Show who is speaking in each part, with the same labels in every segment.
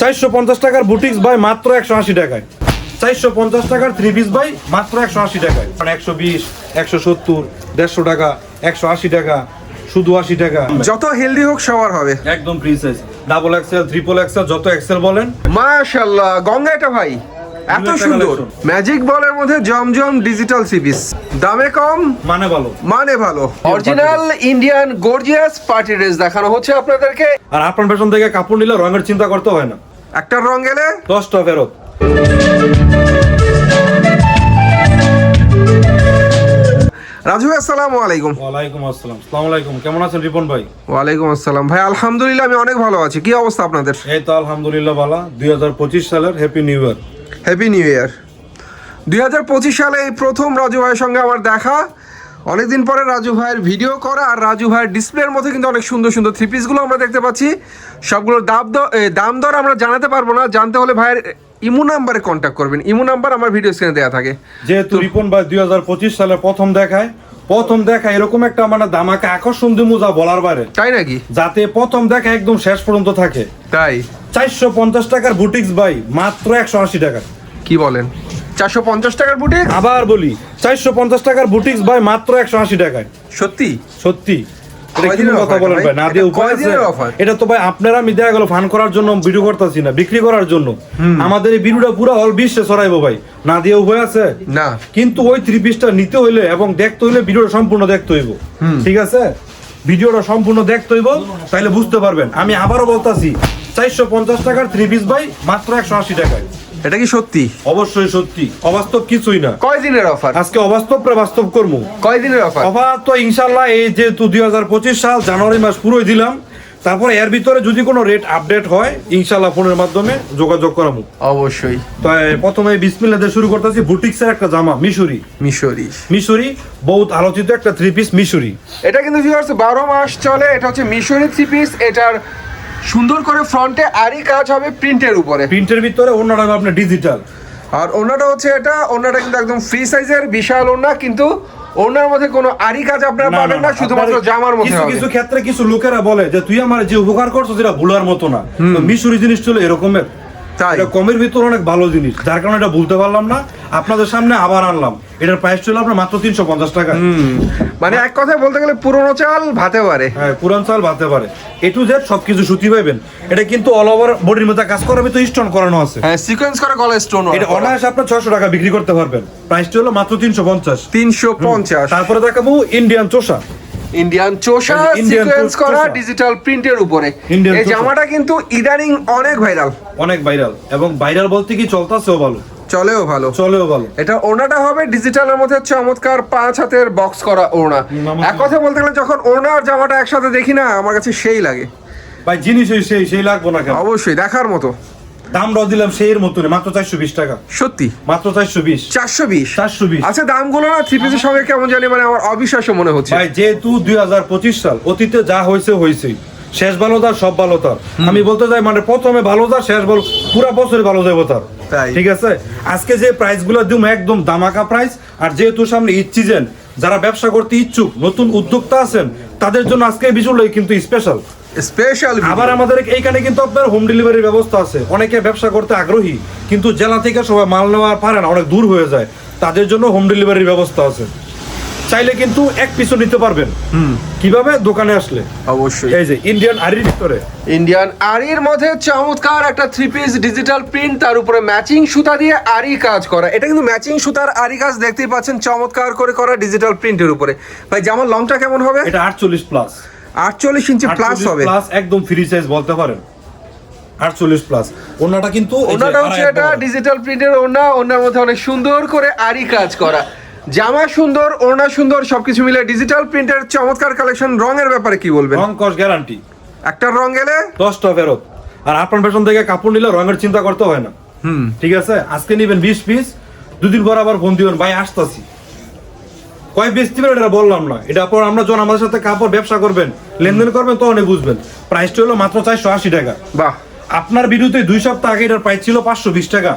Speaker 1: চারশো পঞ্চাশ টাকার বুটিক্স বাই মাত্র একশো আশি টাকায়। চারশো পঞ্চাশ টাকার থ্রি পিস ভাই মাত্র একশো আশি টাকায়। মানে একশো বিশ একশো সত্তর দেড়শো টাকা একশো আশি টাকা শুধু আশি টাকা।
Speaker 2: যত হেলদি হোক সবার হবে।
Speaker 1: একদম free size double XL triple XL যত এক্সেল বলেন।
Speaker 2: মাশাল্লাহ গঙ্গা এটা ভাই। এত সুন্দর। ম্যাজিক বলের মধ্যে জমজম ডিজিটাল সিপিস দামে কম
Speaker 1: মানে ভালো।
Speaker 2: মানে ভালো। Original Indian gorgeous party dress দেখানো হচ্ছে আপনাদেরকে।
Speaker 1: আর আপনার পেছন থেকে কাপড় নিলে রঙের চিন্তা করতে হয় না।
Speaker 2: একটা রং গেলে?
Speaker 1: দশটা ফেরত।
Speaker 2: রাজু আসসালামু আলাইকুম।
Speaker 1: ওয়ালাইকুম আসসালাম। সালাম আলাইকুম। কেমন আছেন রিপন ভাই?
Speaker 2: ওয়ালাইকুম আসসালাম। ভাই আলহামদুলিল্লাহ আমি অনেক ভালো আছি। কি অবস্থা আপনাদের?
Speaker 1: এই তো আলহামদুলিল্লাহ হাজার পঁচিশ সালের happy new year
Speaker 2: happy new year দুই হাজার পঁচিশ সালে এই প্রথম রাজু ভাইয়ের সঙ্গে আমার দেখা। অনেকদিন পরে রাজু ভাইয়ের ভিডিও করা আর রাজু ভাইয়ের ডিসপ্লের মধ্যে কিন্তু অনেক সুন্দর সুন্দর থ্রি পিসগুলো আমরা দেখতে পাচ্ছি। সবগুলোর দাম দাম দর আমরা জানাতে পারব না। জানতে হলে ভাইয়ের ইমো নাম্বারে কন্ট্যাক্ট করবেন। ইমো নাম্বার আমার ভিডিও স্ক্রিনে দেওয়া থাকে।
Speaker 1: যেহেতু রিপন ভাই দুই হাজার পঁচিশ সালে প্রথম দেখায় প্রথম দেখা এরকম একটা মানে দামাকে আকর্ষণ দিমু যা বলার বাইরে।
Speaker 2: তাই নাকি?
Speaker 1: যাতে প্রথম দেখা একদম শেষ পর্যন্ত থাকে।
Speaker 2: তাই।
Speaker 1: চারশো পঞ্চাশ টাকার বুটিক্স ভাই মাত্র একশো আশি টাকা।
Speaker 2: কি বলেন? চারশো পঞ্চাশ টাকার বুটিক
Speaker 1: আবার বলি চারশো পঞ্চাশ টাকার বুটিক্স ভাই মাত্র একশো আশি টাকায়।
Speaker 2: সত্যি?
Speaker 1: সত্যি। এটা
Speaker 2: ভাই?
Speaker 1: না দিয়ে
Speaker 2: এটা
Speaker 1: আছে?
Speaker 2: কয়দিনের offer?
Speaker 1: এটা তো ভাই আপনারা আমি দেখা গেল ফান করার জন্য ভিডিও করতেছি না বিক্রি করার জন্য। আমাদের এই ভিডিওটা পুরো অল বিশ্বে ছড়াইবো ভাই। না দিয়ে উপায় আছে?
Speaker 2: না।
Speaker 1: কিন্তু ওই থ্রি পিসটা নিতে হইলে এবং দেখতে হইলে ভিডিওটা সম্পূর্ণ দেখতে হইব। ঠিক আছে? ভিডিওটা সম্পূর্ণ দেখতে হইব তাইলে বুঝতে পারবেন। আমি আবারও বলতাছি চারশো পঞ্চাশ টাকার থ্রি পিস ভাই মাত্র একশো আশি টাকায়।
Speaker 2: এটা কি সত্যি?
Speaker 1: অবশ্যই সত্যি। অবাস্তব কিছুই না।
Speaker 2: কয়দিনের অফার?
Speaker 1: আজকে অবাস্তব প্রায় বাস্তব করব।
Speaker 2: কয়দিনের অফার?
Speaker 1: অফার তো ইনশাল্লাহ এই যেহেতু দুই হাজার পঁচিশ সাল জানুয়ারি মাস পুরোই দিলাম। তারপরে এর ভিতরে যদি কোনো রেট আপডেট হয় ইনশাল্লাহ ফোনের মাধ্যমে যোগাযোগ করাবো
Speaker 2: অবশ্যই।
Speaker 1: তো প্রথমে বিসমিল্লা দিয়ে শুরু করতেছি। বুটিক্সের একটা জামা মিশরি।
Speaker 2: মিশরি।
Speaker 1: মিশরি বহুত আলোচিত একটা থ্রি পিস মিশরি।
Speaker 2: এটা কিন্তু ভিউয়ার্স বারো মাস চলে এটা হচ্ছে মিশরি থ্রি পিস এটার সুন্দর করে ফ্রন্টে আরই কাজ হবে প্রিন্টের উপরে।
Speaker 1: প্রিন্টের ভিতরে অন্যটা হবে আপনার ডিজিটাল
Speaker 2: আর ওনাটা হচ্ছে এটা ওনাটা কিন্তু একদম ফ্রি সাইজের বিশাল ওনা কিন্তু ওনার মধ্যে কোনো আরি কাজ আপনারা পাবেন না শুধুমাত্র জামার মধ্যে
Speaker 1: কিছু কিছু ক্ষেত্রে কিছু লোকেরা বলে যে তুই আমার যে উপকার করছ সেটা ভুলার মতো না। মিশরি জিনিস ছিল এরকমের।
Speaker 2: তাই।
Speaker 1: এটা কমের ভিতর অনেক ভালো জিনিস যার কারণে এটা বলতে পারলাম না। আপনাদের সামনে আবার আনলাম। এটার প্রাইস ছিল আপনার মাত্র তিনশো পঞ্চাশ টাকা।
Speaker 2: মানে এক কথায় বলতে গেলে পুরোনো চাল ভাতে পারে।
Speaker 1: হ্যাঁ পুরান চাল ভাবতে পারে। এ টু জেড সবকিছু সুতি পাইবেন। এটা কিন্তু অল ওভার বডির মধ্যে কাজ করার ভিতরে স্টোন করানো আছে।
Speaker 2: হ্যাঁ সিকোয়েন্স করা গলা স্টোন
Speaker 1: এটা অনায়াসে আপনার ছশো টাকা বিক্রি করতে পারবেন। প্রাইসটা হলো মাত্র তিনশো পঞ্চাশ।
Speaker 2: তিনশো পঞ্চাশ।
Speaker 1: তারপরে দেখাবো ইন্ডিয়ান চোষা।
Speaker 2: ইন্ডিয়ান চোষা সিকোয়েন্স করা ডিজিটাল প্রিন্টের উপরে। এই জামাটা কিন্তু ইদানিং অনেক ভাইরাল
Speaker 1: অনেক ভাইরাল এবং ভাইরাল বলতে কি চলতেছেও ভালো।
Speaker 2: চলেও ভালো।
Speaker 1: চলেও ভালো।
Speaker 2: এটা ওনাটা হবে ডিজিটালের মধ্যে চমৎকার পাঁচ হাতের বক্স করা ওড়না। এক কথা বলতে গেলে যখন ওড়না আর জামাটা একসাথে দেখি না আমার কাছে সেই লাগে।
Speaker 1: ভাই জিনিস সেই সেই লাগবো না
Speaker 2: অবশ্যই দেখার মতো।
Speaker 1: দামটাও দিলাম সেই এর মতনই মাত্র চারশো বিশ টাকা।
Speaker 2: সত্যি?
Speaker 1: মাত্র চারশো বিশ।
Speaker 2: চারশো বিশ?
Speaker 1: চারশো বিশ।
Speaker 2: আচ্ছা দামগুলো না থ্রি পিসের সঙ্গে কেমন জানি মানে আমার অবিশ্বাস্য মনে হচ্ছে।
Speaker 1: ভাই যেহেতু দুই হাজার পঁচিশ সাল অতীতে যা হয়েছে হয়েছেই। শেষ ভালো তার সব ভালো তার। আমি বলতে চাই মানে প্রথমে ভালো তার শেষ ভালো পুরা বছরে ভালো যাব তার।
Speaker 2: তাই।
Speaker 1: ঠিক আছে? আজকে যে প্রাইসগুলো দিম একদম দামাকা প্রাইস আর যেহেতু সামনে ঈদ সিজন যারা ব্যবসা করতে ইচ্ছুক নতুন উদ্যোক্তা আছেন তাদের জন্য আজকে এই বিষয়গুলো কিন্তু স্পেশাল
Speaker 2: স্পেশাল
Speaker 1: আবার আমাদের এইখানে কিন্তু আপনার হোম ডেলিভারির ব্যবস্থা আছে। অনেকে ব্যবসা করতে আগ্রহী কিন্তু জেলা থেকে সবাই মাল নেওয়া পারে না অনেক দূর হয়ে যায়। তাদের জন্য হোম ডেলিভারির ব্যবস্থা আছে। চাইলে কিন্তু এক পিছু নিতে পারবেন। কীভাবে? দোকানে আসলে।
Speaker 2: অবশ্যই।
Speaker 1: এই যে ইন্ডিয়ান আরির ভিতরে।
Speaker 2: ইন্ডিয়ান আরির মধ্যে চমৎকার একটা থ্রি পিস ডিজিটাল প্রিন্ট তার উপরে ম্যাচিং সুতা দিয়ে আরি কাজ করা। এটা কিন্তু ম্যাচিং সুতার আরি কাজ দেখতেই পাচ্ছেন চমৎকার করে করা ডিজিটাল প্রিন্টের উপরে। ভাই জামার লংটা কেমন হবে?
Speaker 1: এটা আটচল্লিশ প্লাস
Speaker 2: আটচল্লিশ ইঞ্চি প্লাস হবে।
Speaker 1: প্লাস একদম ফ্রি সাইজ বলতে পারেন। আটচল্লিশ প্লাস ওনাটা কিন্তু
Speaker 2: ওনাটা হচ্ছে এটা ডিজিটাল প্রিন্টের ওনা ওনার মধ্যে অনেক সুন্দর করে আরি কাজ করা। জামা সুন্দর ওনা সুন্দর সবকিছু মিলে ডিজিটাল প্রিন্টের চমৎকার কালেকশন রঙের ব্যাপারে কি বলবেন?
Speaker 1: রং কস গ্যারান্টি
Speaker 2: একটা রং গেলে
Speaker 1: দশটা ফেরত। আর আপনার পেছন থেকে কাপড় নিলে রঙের চিন্তা করতে হয় না।
Speaker 2: হুম।
Speaker 1: ঠিক আছে? আজকে নিবেন বিশ পিস দুদিন পর আবার ফোন দিবেন ভাই আসতাছি। কয় পিস দিবেন এটা বললাম না। এটা পর আমরা যখন আমাদের সাথে কাপড় ব্যবসা করবেন লেনদেন করবেন তখনই বুঝবেন। প্রাইসটা হলো মাত্র চারশো আশি টাকা।
Speaker 2: বাহ।
Speaker 1: আপনার বিরুদ্ধে দুই সপ্তাহ আগে এটার প্রাইস ছিল পাঁচশো বিশ টাকা।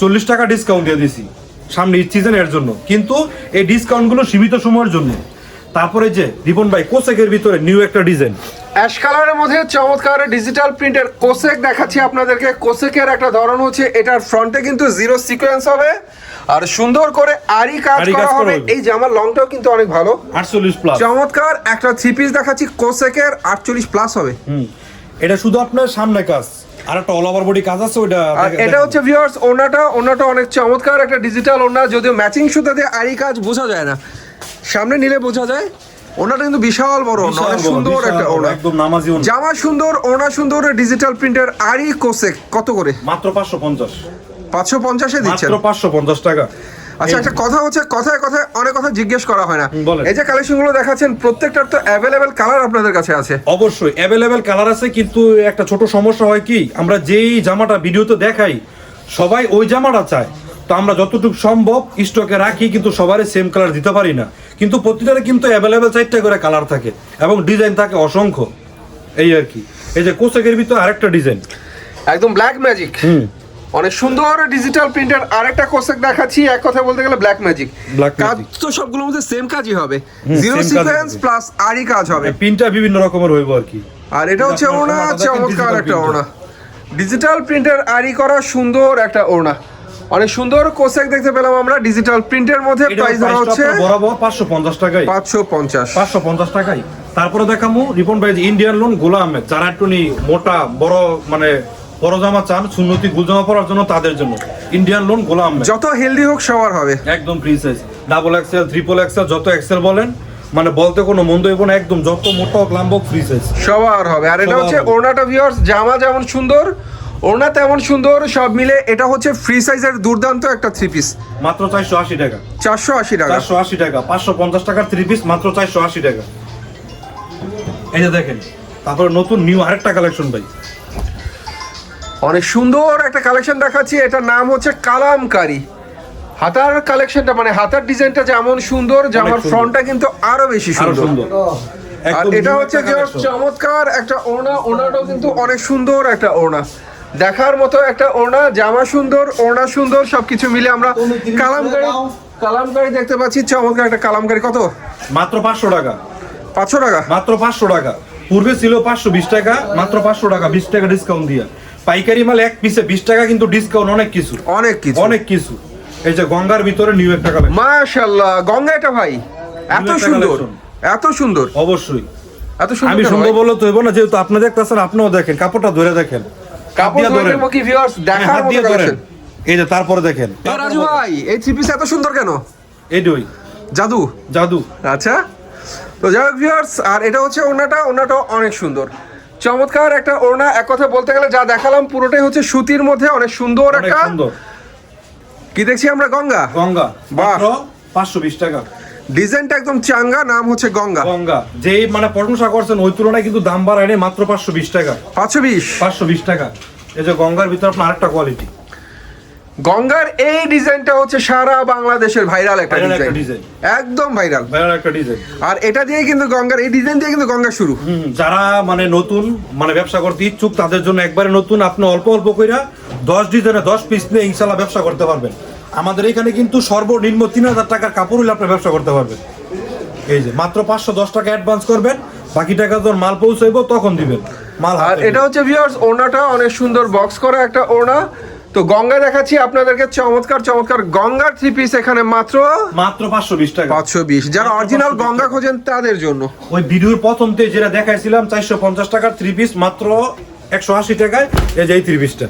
Speaker 1: চল্লিশ টাকা ডিসকাউন্ট দিয়ে দিছি সামনে ঈদ সিজন এর জন্য। কিন্তু এই ডিসকাউন্টগুলো সীমিত সময়ের জন্য। তারপরে যে রিপন ভাই কোসেকের ভিতরে নিউ একটা ডিজাইন
Speaker 2: অ্যাশ কালারের মধ্যে চমৎকার ডিজিটাল প্রিন্টের কোসেক দেখাচ্ছি আপনাদেরকে। কোসেকের একটা ধরন হচ্ছে এটার ফ্রন্টে কিন্তু জিরো সিকোয়েন্স হবে। আর সুন্দর করে আরি কাজ করা হবে। এই জামার লংটাও কিন্তু অনেক ভালো।
Speaker 1: আটচল্লিশ প্লাস
Speaker 2: চমৎকার একটা থ্রি পিস দেখাচ্ছি কোসেকের আটচল্লিশ প্লাস হবে।
Speaker 1: হুম। এটা শুধু আপনার সামনে কাজ। আর একটা অল ওভার বডি কাজ আছে
Speaker 2: আর এটা হচ্ছে ভিউয়ার্স ওনাটা ওনাটা অনেক চমৎকার একটা ডিজিটাল ওনা যদিও ম্যাচিং সুতা দিয়ে আরি কাজ বোঝা যায় না। সামনে নিলে বোঝা যায় ওনাটা কিন্তু বিশাল বড় অনেক সুন্দর একটা ওনা।
Speaker 1: একদম নামাজি ওনা।
Speaker 2: জামা সুন্দর ওনা সুন্দর ডিজিটাল প্রিন্টের আরি কোসেক কত করে?
Speaker 1: মাত্র পাঁচশো পঞ্চাশ।
Speaker 2: পাঁচশো পঞ্চাশে দিচ্ছেন।
Speaker 1: মাত্র পাঁচশো পঞ্চাশ টাকা।
Speaker 2: আচ্ছা একটা কথা হচ্ছে কথায় কথায় অনেক কথা জিজ্ঞেস করা হয় না। এই যে কালেকশনগুলো দেখাচ্ছেন প্রত্যেকটার তো অ্যাভেলেবেল কালার আপনাদের কাছে আছে।
Speaker 1: অবশ্যই অ্যাভেলেবেল কালার আছে কিন্তু একটা ছোট সমস্যা হয় কি আমরা যেই জামাটা ভিডিওতে দেখাই সবাই ওই জামাটা চায়। তো আমরা যতটুকু সম্ভব স্টকে রাখি কিন্তু সবারই সেম কালার দিতে পারি না। কিন্তু প্রতিটারে কিন্তু অ্যাভেলেবেল চারটা করে কালার থাকে এবং ডিজাইন থাকে অসংখ্য। এই আর কি। এই যে কোসেকের ভিতরে আরেকটা ডিজাইন
Speaker 2: একদম ব্ল্যাক ম্যাজিক
Speaker 1: হুম।
Speaker 2: অনেক সুন্দর ডিজিটাল প্রিন্টের আরেকটা কোসেক দেখাচ্ছি এক কথা বলতে গেলে ব্ল্যাক ম্যাজিক কাজ তো সবগুলোর মধ্যে সেম কাজই হবে। জিরো সিকোয়েন্স প্লাস আরি কাজ হবে।
Speaker 1: পিনটা বিভিন্ন রকমের হইব আর কি।
Speaker 2: আর এটা হচ্ছে
Speaker 1: দেখেন,
Speaker 2: চমৎকার একটা ওনা ডিজিটাল প্রিন্টের আরি করা সুন্দর একটা ওড়না। অনেক সুন্দর কোসেক দেখতে পেলাম আমরা ডিজিটাল প্রিন্টের মধ্যে প্রাইস ধরা হচ্ছে
Speaker 1: বরাবর পাঁচশো পঞ্চাশ টাকায়।
Speaker 2: পাঁচশো পঞ্চাশ।
Speaker 1: পাঁচশো পঞ্চাশ টাকায়। তারপরে দেখামু রিপন ভাই ইন্ডিয়ান লোন গোলা আহমেদ যারা একটু মোটা বড় মানে বড় জামা চান সুন্নতি গুল জামা পরার জন্য তাদের জন্য। ইন্ডিয়ান লোন গোলা আহমেদ
Speaker 2: যত হেলদি হোক সবার হবে।
Speaker 1: একদম free size double XL triple XL যত এক্সেল বলেন মানে বলতে কোনো মন্দ হইব না একদম যত মোটা হোক লাম্ব ফ্রি সাইজ
Speaker 2: সবার হবে। আর এটা হচ্ছে। ওড়নাটা ভিউয়ার্স জামা যেমন সুন্দর ওড়না তেমন সুন্দর সব মিলে এটা হচ্ছে ফ্রি সাইজের দুর্দান্ত একটা থ্রি পিস
Speaker 1: মাত্র চারশো আশি টাকা।
Speaker 2: চারশো আশি টাকা।
Speaker 1: চারশো আশি টাকা। পাঁচশো পঞ্চাশ টাকার থ্রি পিস মাত্র চারশো আশি টাকা। এই যে দেখেন তারপরে নতুন নিউ আরেকটা কালেকশন ভাই।
Speaker 2: অনেক সুন্দর একটা কালেকশন দেখাচ্ছি। এটার নাম হচ্ছে কালামকারি। হাতার কালেকশনটা মানে হাতার ডিজাইনটা যেমন সুন্দর জামার ফ্রন্টটা কিন্তু আরও বেশি সুন্দর। আর এটা হচ্ছে যে চমৎকার একটা ওড়না। ওড়নাটাও কিন্তু অনেক সুন্দর একটা ওড়না। দেখার মতো একটা ওড়না জামা সুন্দর ওড়না সুন্দর সবকিছু মিলে আমরা কালামকারি কালামকারি দেখতে পাচ্ছি চমৎকার একটা কালামকারি। কত?
Speaker 1: মাত্র পাঁচশো টাকা।
Speaker 2: পাঁচশো টাকা?
Speaker 1: মাত্র পাঁচশো টাকা। পূর্বে ছিল পাঁচশো বিশ টাকা মাত্র পাঁচশো টাকা বিশ টাকা ডিসকাউন্ট দিয়া। পাইকারি মাল এক পিসে বিশ টাকা কিন্তু ডিসকাউন্ট অনেক কিছু।
Speaker 2: অনেক কিছু।
Speaker 1: অনেক কিছু। এই যে গঙ্গার ভিতরে নিউ একটা কালেকশন
Speaker 2: মাশাল্লাহ গঙ্গা এটা ভাই? এত সুন্দর এত সুন্দর।
Speaker 1: অবশ্যই।
Speaker 2: এত সুন্দর
Speaker 1: আমি সুন্দর? বললে তো হইব না যেহেতু আপনি দেখতেছেন আপনিও দেখেন কাপড়টা ধরে দেখেন।
Speaker 2: কাপড় ধরে। কি ভিউয়ার্স
Speaker 1: হ্যাঁ,
Speaker 2: দেখার মতো কালেকশন
Speaker 1: এই যে তারপরে দেখেন।
Speaker 2: রাজু ভাই এই থ্রি পিস এত সুন্দর কেন?
Speaker 1: এইটাই
Speaker 2: জাদু?
Speaker 1: জাদু।
Speaker 2: আচ্ছা। তো যাই হোক ভিউয়ার্স আর এটা হচ্ছে ওড়নাটা ওড়নাটা অনেক সুন্দর। চমৎকার একটা ওড়না এক কথা বলতে গেলে যা দেখালাম পুরোটাই হচ্ছে সুতির মধ্যে অনেক সুন্দর একটা। কি দেখছি আমরা? গঙ্গা?
Speaker 1: গঙ্গা
Speaker 2: বাহ।
Speaker 1: পাঁচশো বিশ টাকা।
Speaker 2: ডিজাইনটা একদম চাঙ্গা নাম হচ্ছে গঙ্গা।
Speaker 1: গঙ্গা। যেই মানে প্রশংসা করছেন ওই তুলনায় কিন্তু দাম বাড়ায়নি মাত্র পাঁচশো বিশ টাকা।
Speaker 2: পাঁচশো বিশ।
Speaker 1: পাঁচশো বিশ টাকা। এই যে গঙ্গার ভিতরে আপনার আরেকটা কোয়ালিটি
Speaker 2: গঙ্গার এই ডিজাইনটা হচ্ছে সারা বাংলাদেশের ভাইরাল একটা ডিজাইন। একদম ভাইরাল।
Speaker 1: ভাইরাল একটা ডিজাইন।
Speaker 2: আর এটা দিয়ে কিন্তু গঙ্গার এই ডিজাইন দিয়ে কিন্তু গঙ্গা শুরু।
Speaker 1: যারা মানে নতুন মানে ব্যবসা করতে ইচ্ছুক তাদের জন্য একবারে নতুন আপনি অল্প অল্প কইরা দশ ডিজাইনে দশ পিস নিয়ে ইনশাল্লাহ ব্যবসা করতে পারবেন। আমাদের এখানে কিন্তু সর্বনিম্ন তিন হাজার টাকার কাপড় হলে আপনি ব্যবসা করতে পারবেন। এই যে মাত্র পাঁচশো দশ টাকা অ্যাডভান্স করবেন বাকি টাকা যখন মাল পৌঁছাইবো তখন দিবেন। মাল
Speaker 2: আর এটা হচ্ছে ভিউয়ার্স ওড়নাটা অনেক সুন্দর বক্স করা একটা ওড়না। তো গঙ্গা দেখাচ্ছি আপনাদেরকে চমৎকার চমৎকার গঙ্গার থ্রি পিস এখানে মাত্র
Speaker 1: মাত্র পাঁচশো বিশ টাকা।
Speaker 2: পাঁচশো বিশ। যারা অরিজিনাল গঙ্গা খোঁজেন তাদের জন্য।
Speaker 1: ওই ভিডিওর প্রথমতে যেটা দেখাইছিলাম চারশো পঞ্চাশ টাকার থ্রি পিস মাত্র একশো আশি টাকায়। এই যে এই থ্রি পিসটা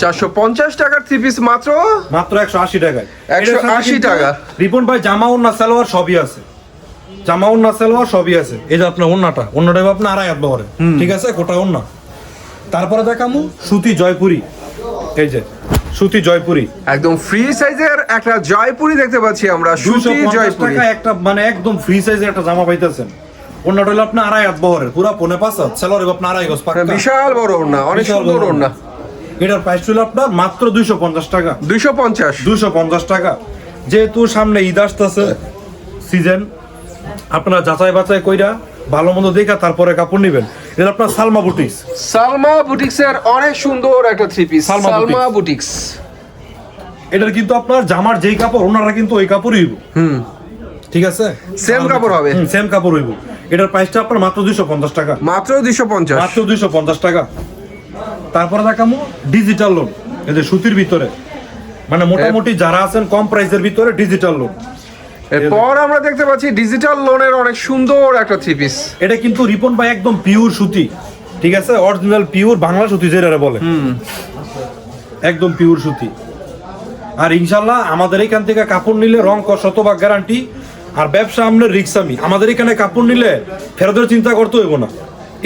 Speaker 2: চারশো পঞ্চাশ টাকার থ্রি পিস মাত্র
Speaker 1: মাত্র একশো আশি টাকায়।
Speaker 2: 180 টাকা।
Speaker 1: রিপন ভাই জামা ওন্না সালোয়ার সবই আছে। জামা ওন্না সালোয়ার সবই আছে। এই যে আপনার ওন্নাটা ওন্নাটা আপনার আড়াই হাত বহরে। ঠিক আছে? কোটা ওন্না। তারপরে দেখামু সুতি জয়পুরি। এই যে সুতি জয়পুরি।
Speaker 2: একদম ফ্রি সাইজের একটা জয়পুরি দেখতে পাচ্ছি আমরা সুতি জয়পুরি।
Speaker 1: একটা মানে একদম ফ্রি সাইজের একটা জামা পাইতেছেন। ওন্নাটা হলো আপনার আড়াই হাত বহরের পুরা পনে পাঁচ হাত। সালোয়ার আপনার আড়াই গজ পাক্কা।
Speaker 2: বিশাল বড় ওড়না অনেক সুন্দর ওড়না।
Speaker 1: এটার প্রাইস ছিল আপনার মাত্র দুইশো পঞ্চাশ টাকা।
Speaker 2: দুইশো পঞ্চাশ।
Speaker 1: দুশো পঞ্চাশ টাকা। যেহেতু সামনে ঈদ আসতেছে সিজন আপনারা যাচাই বাছাই কইরা ভালো মন্দ দেখা তারপরে কাপড় নেবেন। এটা আপনার সালমা বুটিক্স।
Speaker 2: সালমা বুটিক্স এর অনেক সুন্দর একটা থ্রি পিস
Speaker 1: সালমা
Speaker 2: বুটিক্স।
Speaker 1: এটার কিন্তু আপনার জামার যেই কাপড় ওনারা কিন্তু ওই কাপড়ই।
Speaker 2: হুম।
Speaker 1: ঠিক আছে?
Speaker 2: সেম কাপড় হবে?
Speaker 1: সেম কাপড় হইব। এটার প্রাইসটা আপনার মাত্র দুইশো পঞ্চাশ টাকা।
Speaker 2: মাত্র দুইশো পঞ্চাশ।
Speaker 1: মাত্র দুইশো পঞ্চাশ টাকা। তারপরে দেখামো ডিজিটাল লোন এদের সুতির ভিতরে। মানে মোটামুটি যারা আছেন কম প্রাইসের ভিতরে ডিজিটাল লোন
Speaker 2: এরপর আমরা দেখতে পাচ্ছি ডিজিটাল লোনের অনেক সুন্দর একটা থ্রি পিস
Speaker 1: এটা কিন্তু রিপন ভাই একদম পিওর সুতি ঠিক আছে? অরিজিনাল পিওর বাংলা সুতি যেটা বলে। একদম পিওর সুতি। আর ইনশাল্লাহ আমাদের এখান থেকে কাপড় নিলে রং কর শতভাগ গ্যারান্টি আর ব্যবসা আমরা রিক্স আমি। আমাদের এখানে কাপড় নিলে ফেরতের চিন্তা করতে হইব না।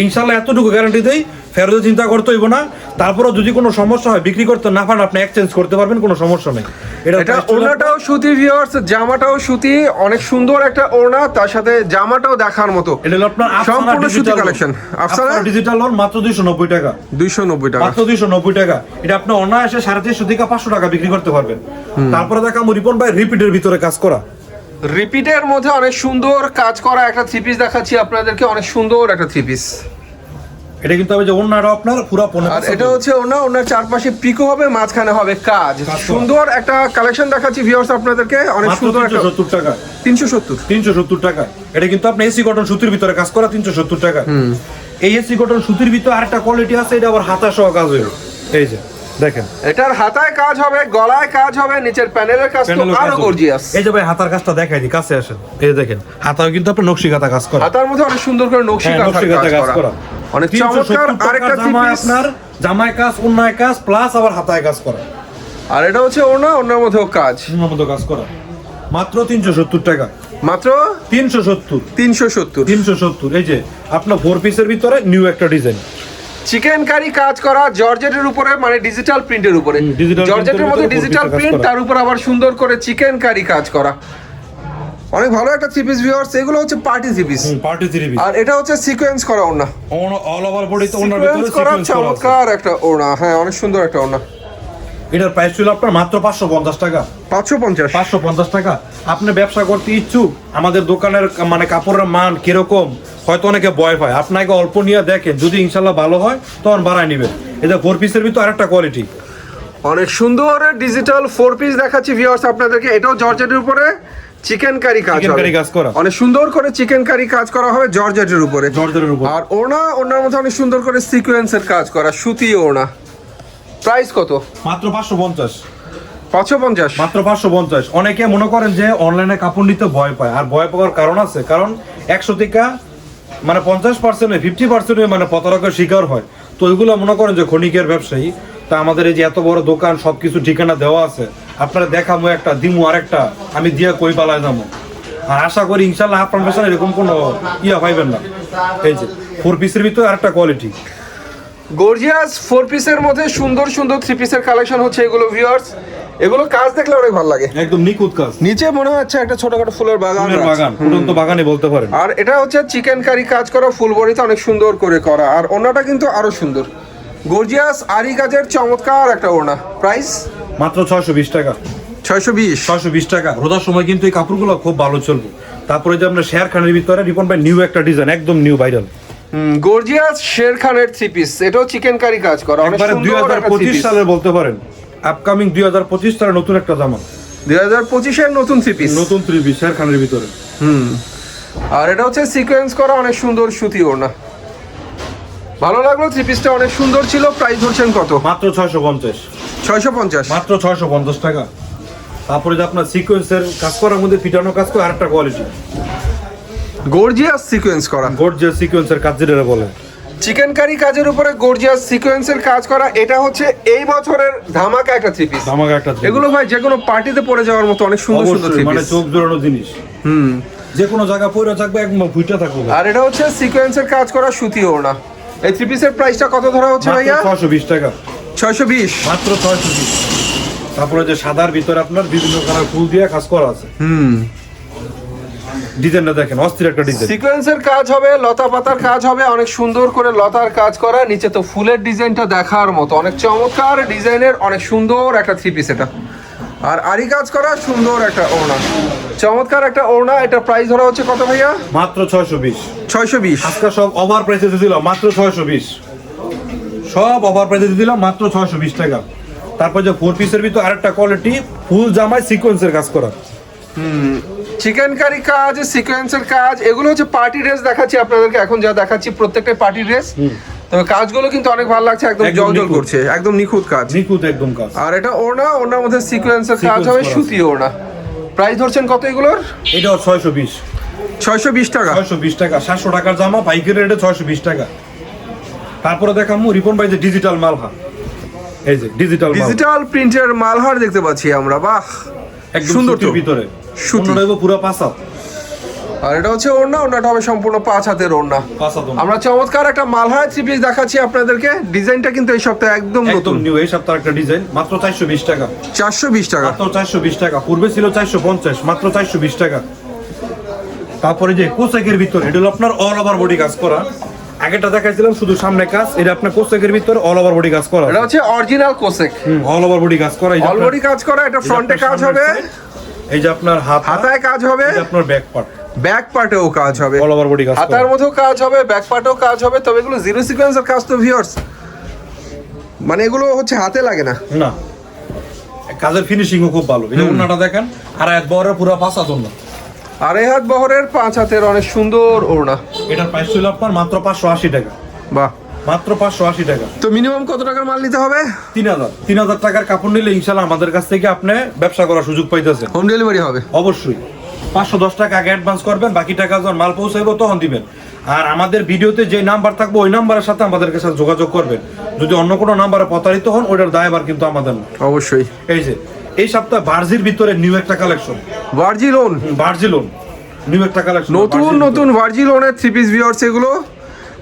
Speaker 1: ইনশাল্লাহ এতটুকু গ্যারান্টি দেই ফেরতের চিন্তা করতে হইব না। তারপরেও যদি কোনো সমস্যা হয় বিক্রি করতে না পারেন আপনি এক্সচেঞ্জ করতে পারবেন কোনো সমস্যা নেই।
Speaker 2: এটা ওড়নাটাও সুতি ভিউয়ার্স জামাটাও সুতি অনেক সুন্দর একটা ওড়না তার সাথে জামাটাও দেখার মতো।
Speaker 1: এটা হলো আপনার
Speaker 2: সম্পূর্ণ সুতি কালেকশন আফসানা?
Speaker 1: ডিজিটাল লোন মাত্র দুইশো নব্বই টাকা।
Speaker 2: দুইশো নব্বই টাকা।
Speaker 1: মাত্র দুইশো নব্বই টাকা। এটা আপনি অনায়াসে সাড়ে তিনশো থেকে পাঁচশো টাকা বিক্রি করতে পারবেন। তারপরে দেখা রিপন ভাই রিপিটের ভিতরে কাজ করা।
Speaker 2: রিপিটের মধ্যে অনেক সুন্দর কাজ করা একটা থ্রি পিস দেখাচ্ছি আপনাদেরকে অনেক সুন্দর একটা থ্রি পিস
Speaker 1: এটা কিন্তু আমি যে অন্যটা আপনার পুরো
Speaker 2: আর এটা হচ্ছে ওনা ওনার চারপাশে পিকো হবে মাঝখানে হবে কাজ। সুন্দর একটা কালেকশন দেখাচ্ছি ভিউয়ার্স আপনাদেরকে অনেক সুন্দর একটা
Speaker 1: সত্তর টাকা।
Speaker 2: তিনশো সত্তর।
Speaker 1: তিনশো সত্তর টাকা। এটা কিন্তু আপনি এসি কটন সুতির ভিতরে কাজ করা তিনশো সত্তর টাকা। এই এসি কটন সুতির ভিতরে আরেকটা কোয়ালিটি আছে এটা আবার হাতা সহ কাজ হইবে এই যে। দেখেন।
Speaker 2: এটার হাতায় কাজ হবে গলায় কাজ হবে নিচের প্যানেলের কাজ তো
Speaker 1: আরও
Speaker 2: গর্জিয়াস
Speaker 1: এই যে ভাই হাতার কাজটা দেখাই দিই কাছে আসেন। এই যে দেখেন হাতাও কিন্তু আপনার নকশি কাজ করা।
Speaker 2: হাতার মধ্যে অনেক সুন্দর করে নকশি
Speaker 1: হ্যাঁ, কাঁথা
Speaker 2: কাজ করা। অনেক চমৎকার আরেকটা থ্রি
Speaker 1: জামায়
Speaker 2: পিস
Speaker 1: আপনার জামায় কাজ অন্যায় কাজ প্লাস আবার হাতায় কাজ করা।
Speaker 2: আর এটা হচ্ছে ওনা ওনার মধ্যেও কাজ।
Speaker 1: মতো কাজ করা। মাত্র তিনশো সত্তর টাকা।
Speaker 2: মাত্র?
Speaker 1: তিনশো সত্তর।
Speaker 2: তিনশো সত্তর।
Speaker 1: তিনশো সত্তর এই যে আপনার ফোর পিসের ভিতরে নিউ একটা ডিজাইন
Speaker 2: চিকেন কারি কাজ করা জর্জেটের উপরে মানে ডিজিটাল প্রিন্টের উপরে। জর্জেটের মধ্যে ডিজিটাল প্রিন্ট তার উপর আবার সুন্দর করে চিকেন কারি কাজ করা। অনেক ভালো একটা থ্রি পিস ভিউয়ার্স এগুলো হচ্ছে party three piece
Speaker 1: party three piece
Speaker 2: আর এটা হচ্ছে সিকোয়েন্স করা ওনা
Speaker 1: অল ওভার বডিতে ওনার ভিতরে sequence করা
Speaker 2: চমৎকার একটা ওনা হ্যাঁ অনেক সুন্দর একটা ওনা
Speaker 1: এটার প্রাইস ছিল আপনার মাত্র পাঁচশো পঞ্চাশ টাকা।
Speaker 2: পাঁচশো পঞ্চাশ।
Speaker 1: পাঁচশো পঞ্চাশ টাকা। আপনি ব্যবসা করতে ইচ্ছুক আমাদের দোকানের মানে কাপড়ের মান কীরকম হয়তো অনেকে ভয় পায়। আপনাকে অল্প নিয়ে দেখেন যদি ইনশাল্লাহ ভালো হয় তখন বাড়ায় নেবেন। এটা ফোর পিসের ভিতরে আরেকটা কোয়ালিটি
Speaker 2: অনেক সুন্দর ডিজিটাল ফোর পিস দেখাচ্ছি ভিউয়ার্স আপনাদেরকে। এটাও জর্জেটের উপরে চিকেন কারি কাজ
Speaker 1: কাজ করা।
Speaker 2: অনেক সুন্দর করে চিকেন কারি কাজ করা হবে জর্জেটের উপরে।
Speaker 1: জর্জেটের উপর।
Speaker 2: আর ওনা ওনার মধ্যে অনেক সুন্দর করে সিকোয়েন্সের কাজ করা সুতি ওনা প্রাইস কত?
Speaker 1: মাত্র পাঁচশো পঞ্চাশ।
Speaker 2: পাঁচশো পঞ্চাশ।
Speaker 1: মাত্র পাঁচশো পঞ্চাশ। অনেকে মনে করেন যে অনলাইনে কাপড় নিতে ভয় পায়। আর ভয় পাওয়ার কারণ আছে। কারণ একশো থেকে মানে পঞ্চাশ পার্সেন্টে ফিফটি পার্সেন্টে মানে প্রতারকের শিকার হয়। তো ওইগুলো মনে করেন যে ক্ষণিকের ব্যবসায়ী, তা আমাদের এই যে এত বড় দোকান সব কিছু ঠিকানা দেওয়া আছে, আপনারা দেখামো একটা, দিমু আরেকটা, আমি দিয়ে কই পালায় যাব আর আশা করি ইনশাল্লাহ আপনার পেছনে এরকম কোনো ইয়া পাইবেন না। এই যে ফোর পিসের ভিতরে আরেকটা কোয়ালিটি
Speaker 2: গর্জিয়াস ফোর পিসের মধ্যে সুন্দর সুন্দর থ্রি পিসের কালেকশন হচ্ছে এগুলো ভিউয়ার্স এগুলো কাজ দেখলে অনেক ভালো লাগে।
Speaker 1: একদম নিখুঁত কাজ।
Speaker 2: নিচে মনে হচ্ছে একটা ছোটখাটো ফুলের বাগান
Speaker 1: বাগান ফুটন্ত বাগানে বলতে পারেন।
Speaker 2: আর এটা হচ্ছে চিকেন কারি কাজ করা ফুল বডিতে অনেক সুন্দর করে করা। আর ওনাটা কিন্তু আরও সুন্দর। গর্জিয়াস আরি কাজের চমৎকার একটা ওনা প্রাইস?
Speaker 1: মাত্র ছয়শো বিশ টাকা।
Speaker 2: ছয়শো বিশ।
Speaker 1: ছয়শো বিশ টাকা। রোজার সময় কিন্তু এই কাপড়গুলো খুব ভালো চলবে। তারপরে যে আমরা শেয়ার খানের ভিতরে রিপন ভাই নিউ একটা ডিজাইন একদম নিউ ভাইরাল
Speaker 2: গর্জিয়াস শের খানের থ্রি পিস এটাও চিকেন কারি কাজ করা। অনেক সুন্দর
Speaker 1: হাজার
Speaker 2: একটা
Speaker 1: পঁচিশ সালের বলতে পারেন। আপকামিং দুই হাজার পঁচিশ সালের নতুন একটা জামা।
Speaker 2: দুই হাজার পঁচিশের নতুন থ্রি পিস
Speaker 1: নতুন থ্রি পিস শেয়ার খানের ভিতরে।
Speaker 2: আর এটা হচ্ছে সিকোয়েন্স করা অনেক সুন্দর সুতি ওড়না। ভালো লাগল থ্রি পিসটা অনেক সুন্দর ছিল। প্রাইস ধরছেন কত?
Speaker 1: মাত্র ছয়শো পঞ্চাশ।
Speaker 2: ছয়শো পঞ্চাশ।
Speaker 1: মাত্র ছয়শো পঞ্চাশ টাকা। তারপরে যে আপনার সিকোয়েন্সের কাজ করার মধ্যে ফিটানো কাজ করে আরেকটা কোয়ালিটি
Speaker 2: গর্জিয়াস সিকোয়েন্স করা।
Speaker 1: যে সিকোয়েন্সের কাজ যেটা বলে।
Speaker 2: চিকেন কারি কাজের উপরে গর্জিয়াস সিকোয়েন্সের কাজ করা এটা হচ্ছে এই বছরের ধামাকা একটা থ্রি পিস
Speaker 1: আমাকে একটা
Speaker 2: এগুলো ভাই যে কোনো পার্টিতে পরে যাওয়ার মতো অনেক সুন্দর সুন্দর থ্রি
Speaker 1: মানে চোখ জোড়ানো জিনিস।
Speaker 2: হুম।
Speaker 1: যে কোনো জায়গা পরে থাকবে একদম ফুইটা থাকবে
Speaker 2: আর এটা হচ্ছে সিকোয়েন্সের কাজ করা সুতি ওড়না। এই থ্রি পিসের প্রাইসটা কত ধরা হচ্ছে ভাইয়া?
Speaker 1: ছয়শো বিশ টাকা।
Speaker 2: ছয়শো বিশ।
Speaker 1: মাত্র ছয়শো বিশ। তারপরে যে সাদার ভিতরে আপনার বিভিন্ন কালার ফুল দিয়ে কাজ করা আছে।
Speaker 2: হুম।
Speaker 1: ডিজাইনটা দেখেন অস্থির একটা ডিজাইন
Speaker 2: সিকোয়েন্সের কাজ হবে লতা পাতার কাজ হবে অনেক সুন্দর করে লতার কাজ করা। নিচে তো ফুলের ডিজাইনটা দেখার মতো। অনেক চমৎকার ডিজাইনের অনেক সুন্দর একটা থ্রি পিস এটা। আর আরি কাজ করা সুন্দর একটা ওড়না। চমৎকার একটা ওড়না এটা প্রাইস ধরা হচ্ছে কত ভাইয়া?
Speaker 1: মাত্র ছয়শো বিশ।
Speaker 2: ছয়শো বিশ।
Speaker 1: আজকে সব ওভার প্রাইসে দিয়ে মাত্র ছয়শো বিশ। সব ওভার প্রাইসে দিলাম মাত্র ছয়শো বিশ টাকা। তারপর যে ফোর পিসের ভিতর আরেকটা কোয়ালিটি ফুল জামায় সিকোয়েন্সের কাজ করা।
Speaker 2: চিকেন কারি কাজ সিকোয়েন্সের কাজ এগুলো হচ্ছে পার্টি ড্রেস দেখাচ্ছি আপনাদেরকে এখন যা দেখাচ্ছি প্রত্যেকটা পার্টি ড্রেস তবে কাজগুলো কিন্তু অনেক ভালো লাগছে একদম
Speaker 1: একদম
Speaker 2: জল জল করছে একদম নিখুঁত কাজ।
Speaker 1: নিখুঁত একদম কাজ।
Speaker 2: আর এটা ওড়না ওড়নার মধ্যে সিকোয়েন্সের কাজ হবে সুতি ওড়না। প্রাইস ধরছেন কত এগুলোর?
Speaker 1: বিশ।
Speaker 2: ছয়শো বিশ টাকা।
Speaker 1: ছয়শো বিশ টাকা সাতশো টাকার জামা পাইকারি রেটে ছয়শো বিশ টাকা। তারপরে দেখামু রিপন ভাই যে ডিজিটাল মালহা। এই যে ডিজিটাল
Speaker 2: ডিজিটাল প্রিন্টের মালহার দেখতে পাচ্ছি আমরা বাহ
Speaker 1: একদম
Speaker 2: সুন্দর
Speaker 1: ভিতরে।
Speaker 2: সুতি।
Speaker 1: পুরো পাসাত
Speaker 2: আর এটা হচ্ছে ওড়না ওড়নাটা হবে সম্পূর্ণ পাঁচ হাতের ওড়না। আমরা চমৎকার একটা মালহার থ্রি পিস দেখাচ্ছি আপনাদেরকে। ডিজাইনটা কিন্তু এই সপ্তাহে একদম নতুন।
Speaker 1: নিউ এই সপ্তাহে একটা ডিজাইন মাত্র চারশো বিশ টাকা।
Speaker 2: চারশো বিশ টাকা।
Speaker 1: মাত্র চারশো বিশ টাকা। পূর্বে ছিল চারশো পঞ্চাশ মাত্র চারশো বিশ টাকা। তারপরে যে কোসেকের ভিতরে এটা হলো আপনার অল ওভার বডি কাজ করা। আগেটা দেখাইছিলাম শুধু সামনে কাজ এটা আপনার কোসেকের ভিতরে অল ওভার বডি কাজ করা।
Speaker 2: এটা হচ্ছে অরিজিনাল কোসেক।
Speaker 1: অল ওভার বডি কাজ করা। যে আপনার-
Speaker 2: কাজ করা এটা ফ্রন্টে কাজ হবে।
Speaker 1: এই যে আপনার হাত
Speaker 2: হাতায় কাজ হবে?
Speaker 1: আপনার ব্যাক পার্ট
Speaker 2: ব্যাক পার্টেও কাজ হবে।
Speaker 1: অল ওভার বডি কাজ
Speaker 2: হাতার মধ্যেও কাজ হবে ব্যাক পার্টেও কাজ হবে তবে এগুলো জিরো সিকোয়েন্সের কাজ তো ভিউয়ার্স মানে এগুলো হচ্ছে হাতে লাগে না।
Speaker 1: না। কাজের ফিনিশিংও খুব ভালো। এটা অন্যটা দেখেন আর এক বড় পুরো পাঁচা না
Speaker 2: আড়াই হাত বহরের পাঁচ হাতের অনেক সুন্দর ওড়না।
Speaker 1: এটার প্রাইস ছিল আপনার মাত্র পাঁচশো আশি টাকা।
Speaker 2: বাহ।
Speaker 1: মাত্র পাঁচশো আশি টাকা।
Speaker 2: তো মিনিমাম কত টাকার মাল নিতে হবে?
Speaker 1: তিন হাজার। তিন হাজার টাকার কাপড় নিলে ইনশাল্লাহ আমাদের কাছ থেকে আপনি ব্যবসা করার সুযোগ পাইতেছেন।
Speaker 2: হোম ডেলিভারি হবে?
Speaker 1: অবশ্যই। পাঁচশো দশ টাকা আগে অ্যাডভান্স করবেন বাকি টাকা যখন মাল পৌঁছাইবো তখন দিবেন। আর আমাদের ভিডিওতে যে নাম্বার থাকবে ওই নাম্বারের সাথে আমাদের সাথে যোগাযোগ করবেন। যদি অন্য কোনো নাম্বারে প্রতারিত হন ওইটার দায়বার কিন্তু আমাদের না।
Speaker 2: অবশ্যই।
Speaker 1: এই যে এই সপ্তাহে ভার্জির ভিতরে নিউ একটা কালেকশন
Speaker 2: ভার্জিলোন
Speaker 1: ভার্জিলোন নিউ একটা কালেকশন
Speaker 2: নতুন নতুন ভার্জিলোনের থ্রি পিস ভিউয়ার্স এগুলো?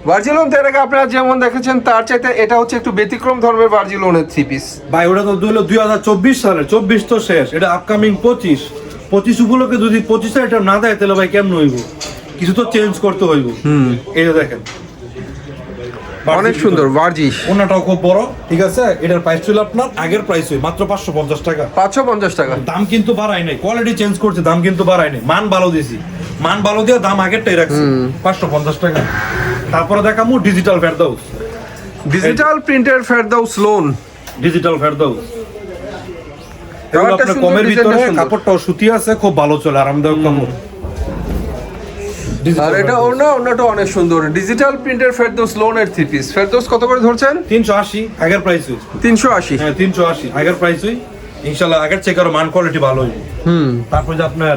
Speaker 2: ভার্জিলোন এর আগে আপনারা যেমন দেখেছেন তার চাইতে এটা হচ্ছে একটু ব্যতিক্রম ধর্মের ভার্জিলোনের থ্রি পিস।
Speaker 1: ভাই ওটা তো হলো দুই হাজার চব্বিশ সালে চব্বিশ তো শেষ এটা আপকামিং পঁচিশ। পঁচিশ উপলক্ষে যদি পঁচিশে এটা না দেয় তাহলে ভাই কেমন হইব? কিছু তো চেঞ্জ করতে হইব। এই যে দেখেন।
Speaker 2: অনেক সুন্দর ভার্জি
Speaker 1: ওনাটাও খুব বড় ঠিক আছে? এটার প্রাইস ছিল আপনার আগের প্রাইস হই মাত্র পাঁচশো পঞ্চাশ টাকা।
Speaker 2: পাঁচশো পঞ্চাশ টাকা।
Speaker 1: দাম কিন্তু বাড়াই নাই কোয়ালিটি চেঞ্জ করছে দাম কিন্তু বাড়াই নাই। মান ভালো দিয়েছি মান ভালো দিয়ে দাম আগেরটাই রাখছি। পাঁচশো পঞ্চাশ টাকা। তারপরে দেখামু ডিজিটাল ফেরদাউস
Speaker 2: ডিজিটাল প্রিন্টের ফেরদাউস লোন
Speaker 1: ডিজিটাল ফেরদাউস এগুলো
Speaker 2: কালারটা
Speaker 1: আপনার কমের ভিতরে কাপড়টাও সুতি আছে খুব ভালো চলে আরামদায়ক কাপড়।
Speaker 2: আর এটা ওড়না ওড়নাটা অনেক সুন্দর। ডিজিটাল প্রিন্টের ফেরদৌস লোনের থ্রি পিস ফেরদৌস কত করে ধরছেন?
Speaker 1: তিনশো আশি আগের প্রাইস
Speaker 2: তিনশো আশি।
Speaker 1: হ্যাঁ তিনশো আশি আগের প্রাইস ইনশাল্লাহ আগের চেয়ে আরও মান কোয়ালিটি ভালো হইব
Speaker 2: হুম।
Speaker 1: তারপরে যে আপনার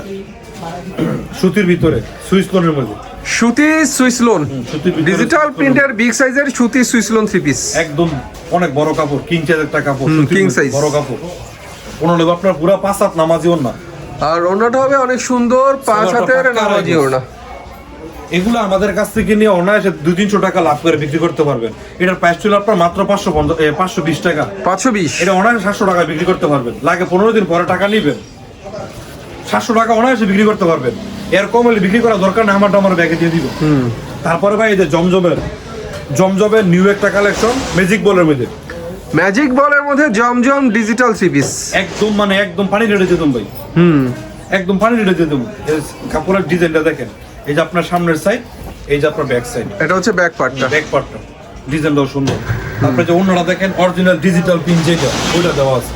Speaker 1: সুতির ভিতরে সুইস লোনের মধ্যে।
Speaker 2: সুতি সুইস লোন। ডিজিটাল প্রিন্টের বিগ সাইজের সুতি সুইস লোন থ্রি পিস
Speaker 1: একদম অনেক বড় কাপড় কিং সাইজ একটা কাপড় মধ্যে
Speaker 2: size।
Speaker 1: বড় কাপড়। কোনো নেব আপনার পুরো পাঁচ হাত নামাজিও না
Speaker 2: আর ওড়নাটা হবে অনেক সুন্দর পাঁচ হাতের নামাজি। ওড়না।
Speaker 1: এগুলো আমাদের কাছ থেকে নিয়ে অনায়াসে দুই তিনশো টাকা লাভ করে বিক্রি করতে পারবেন। এটার প্রাইস ছিল আপনার মাত্র পাঁচশো পাঁচশো বিশ টাকা।
Speaker 2: পাঁচশো বিশ।
Speaker 1: এটা অনায়াসে সাতশো টাকা বিক্রি করতে পারবেন। লাগে পনেরো দিন পরে টাকা নিবেন। সাতশো টাকা অনায়াসে বিক্রি করতে পারবেন। এর কম হলে বিক্রি করা দরকার না আমারটা আমার ব্যাগে দিয়ে দিব। তারপরে ভাই এই যে জমজমের জমজমের নিউ একটা কালেকশন ম্যাজিক বলের মধ্যে।
Speaker 2: ম্যাজিক বলের মধ্যে জমজম ডিজিটাল থ্রি পিস
Speaker 1: একদম মানে একদম পানি রেডে দিতাম ভাই।
Speaker 2: হুম।
Speaker 1: একদম পানি রেডে দিতাম এই কাপড়ের ডিজাইনটা দেখেন। এই যে আপনার সামনের সাইড এই যে আপনার ব্যাক সাইড
Speaker 2: এটা হচ্ছে ব্যাক পার্টটা
Speaker 1: ব্যাক পার্টটা ডিজাইনটাও সুন্দর। তারপরে যে অন্যরা দেখেন অরিজিনাল ডিজিটাল পিন যেটা ওইটা দেওয়া আছে।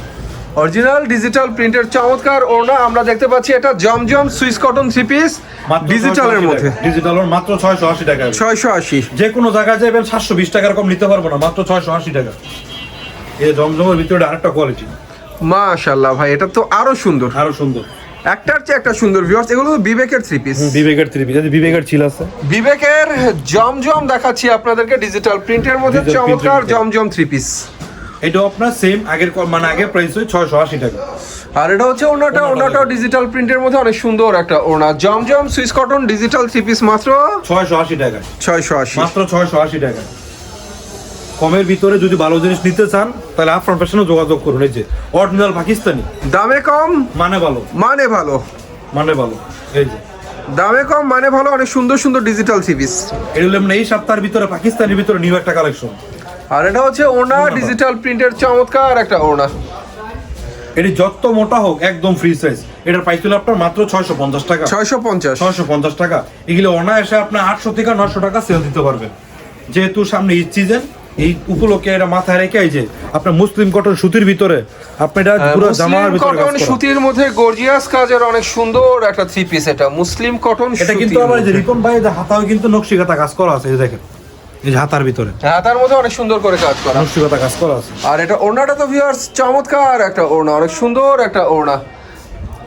Speaker 2: অরিজিনাল ডিজিটাল প্রিন্টের চমৎকার ওড়না। আমরা দেখতে পাচ্ছি এটা Zamzam Swiss cotton three piece ডিজিটালের মধ্যে।
Speaker 1: ডিজিটালের মাত্র ছয়শো আশি টাকা।
Speaker 2: ছয়শো আশি।
Speaker 1: যে কোনো জায়গায় যাবেন সাতশো বিশ টাকার কম নিতে পারব না মাত্র ছয়শো আশি টাকা। এই জমজমের ভিতরে আরেকটা কোয়ালিটি
Speaker 2: মাশাল্লাহ ভাই এটা তো আরও সুন্দর।
Speaker 1: আরও সুন্দর।
Speaker 2: একটার চেয়ে একটা সুন্দর ভিউয়ার্স এগুলো তো বিবেকের থ্রি পিস
Speaker 1: বিবেকের থ্রি পিস বিবেকের ছিল আছে।
Speaker 2: বিবেকের জমজম দেখাচ্ছি আপনাদেরকে ডিজিটাল প্রিন্টের মধ্যে চমৎকার জমজম থ্রি পিস
Speaker 1: এটাও আপনার সেম আগের মানে আগের প্রাইস হয় ছয়শো আশি টাকা।
Speaker 2: আর এটা হচ্ছে ওনাটা ওনাটাও ডিজিটাল প্রিন্টের মধ্যে অনেক সুন্দর একটা ওনা জমজম Swiss cotton digital three piece মাত্র
Speaker 1: ছয়শো আশি টাকা।
Speaker 2: ছয়শো আশি।
Speaker 1: মাত্র ছয়শো আশি টাকা। কমের ভিতরে যদি ভালো জিনিস নিতে চান তাহলে আফরান ফ্যাশনে যোগাযোগ করুন। এই যে অরিজিনাল পাকিস্তানি।
Speaker 2: দামে কম
Speaker 1: মানে ভালো।
Speaker 2: মানে ভালো।
Speaker 1: মানে ভালো। এই যে।
Speaker 2: দামে কম মানে ভালো অনেক সুন্দর সুন্দর ডিজিটাল পিস
Speaker 1: এগুলো এই সপ্তাহের ভিতরে পাকিস্তানের ভিতরে নিউ একটা কালেকশন
Speaker 2: আর এটা হচ্ছে ওনা ডিজিটাল প্রিন্টের চমৎকার একটা ওনা।
Speaker 1: এটি যত মোটা হোক একদম ফ্রি সাইজ এটার প্রাইস আপনার মাত্র ছয়শো পঞ্চাশ টাকা।
Speaker 2: ছয়শো পঞ্চাশ।
Speaker 1: ছয়শো পঞ্চাশ টাকা। এগুলো অনায়াসে আপনার আটশো থেকে নশো টাকা সেল দিতে পারবেন। যেহেতু সামনে ঈদ সিজন এই উপলক্ষে এটা মাথায় রেখে এই যে আপনার মুসলিম কটন সুতির ভিতরে আপনি এটা পুরো জামার ভিতরে
Speaker 2: কটন সুতির মধ্যে গর্জিয়াস কাজের অনেক সুন্দর একটা থ্রি পিস এটা। মুসলিম কটন
Speaker 1: এটা কিন্তু আমার যে রিপন ভাই হাতাও কিন্তু নকশিকাতা কাজ করা আছে দেখেন। এই যে হাতার ভিতরে।
Speaker 2: হাতার মধ্যে অনেক সুন্দর করে কাজ করা।
Speaker 1: নকশিকাতা কাজ করা আছে।
Speaker 2: আর এটা ওড়নাটা তো ভিউয়ার্স চমৎকার একটা ওড়না অনেক সুন্দর একটা ওড়না।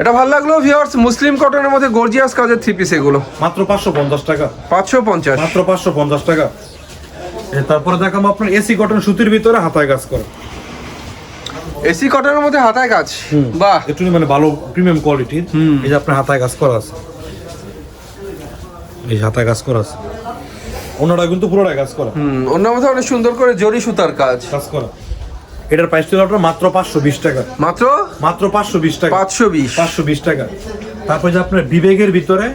Speaker 2: এটা ভালো লাগল ভিউয়ার্স মুসলিম কটনের মধ্যে গর্জিয়াস কাজের থ্রি পিস এগুলো।
Speaker 1: মাত্র পাঁচশো পঞ্চাশ টাকা।
Speaker 2: পাঁচশো পঞ্চাশ।
Speaker 1: মাত্র পাঁচশো পঞ্চাশ টাকা। এ তারপরে দেখাবো আপনার এসি কটন সুতির ভিতরে হাতায় কাজ করা।
Speaker 2: এসি কটনের মধ্যে হাতায় কাজ? বাহ।
Speaker 1: একটু মানে ভালো প্রিমিয়াম কোয়ালিটির এই যে আপনার হাতায় কাজ করা আছে। এই হাতায় কাজ করা আছে। ওনারা কিন্তু পুরোটাই কাজ করা।
Speaker 2: হুম ওনার মধ্যে অনেক সুন্দর করে জরি সুতার কাজ।
Speaker 1: কাজ করা। এটার প্রাইস ছিল আপনার মাত্র পাঁচশো বিশ টাকা।
Speaker 2: মাত্র?
Speaker 1: মাত্র পাঁচশো বিশ টাকা।
Speaker 2: পাঁচশো বিশ।
Speaker 1: পাঁচশো বিশ টাকা। তারপরে যে আপনার বিবেকের ভিতরে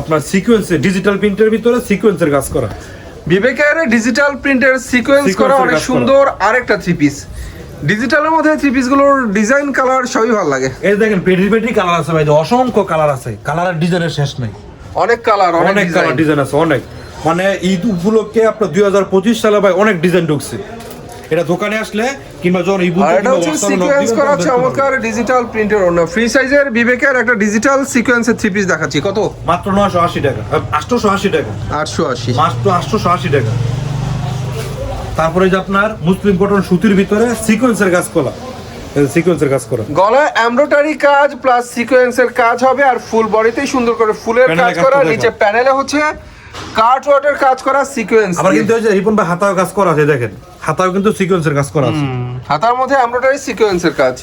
Speaker 1: আপনার সিকোয়েন্সে ডিজিটাল প্রিন্টের ভিতরে সিকোয়েন্সের কাজ করা।
Speaker 2: বিবেকের ডিজিটাল প্রিন্টের সিকোয়েন্স করা অনেক। সুন্দর আরেকটা থ্রি পিস ডিজিটালের মধ্যে থ্রি পিসগুলোর ডিজাইন কালার সবই ভালো লাগে।
Speaker 1: এই দেখেন পেটি পেটি কালার আছে ভাই অসংখ্য কালার আছে। কালারের ডিজাইনের শেষ নেই।
Speaker 2: অনেক কালার
Speaker 1: অনেক কালার
Speaker 2: ডিজাইন
Speaker 1: আছে অনেক। মানে ঈদ উপলক্ষে আপনার দুই হাজার পঁচিশ সালে ভাই অনেক ডিজাইন ঢুকছে। এটা দোকানে আসলে কিংবা যখন ঈদ
Speaker 2: এটা হচ্ছে সিকোয়েন্স করা চমৎকার ডিজিটাল প্রিন্টের অন্য। ফ্রি সাইজের বিবেকের একটা ডিজিটাল সিকোয়েন্সের থ্রি পিস দেখাচ্ছি। কত?
Speaker 1: মাত্র নয়শো আশি টাকা। আটশোশো আশি টাকা।
Speaker 2: আটশো আশি।
Speaker 1: মাত্র আটশোশো আশি টাকা। তারপরে যে আপনার মুসলিম কটন সুতির ভিতরে সিকোয়েন্সের কাজ করা। সিকোয়েন্সের কাজ করা।
Speaker 2: গলায় এমব্রয়ডারি কাজ প্লাস সিকোয়েন্সের কাজ হবে আর ফুল বডিতেই সুন্দর করে ফুলের কাজ করা। নিচে প্যানেলে হচ্ছে কাট ওয়াটের কাজ করা সিকোয়েন্স
Speaker 1: আবার কিন্তু ওই যে রিপন ভাই হাতাও কাজ করা আছে দেখেন। হাতাও কিন্তু সিকোয়েন্সের কাজ করা আছে।
Speaker 2: হাতার মধ্যে এমব্রয়ডারি সিকোয়েন্সের কাজ।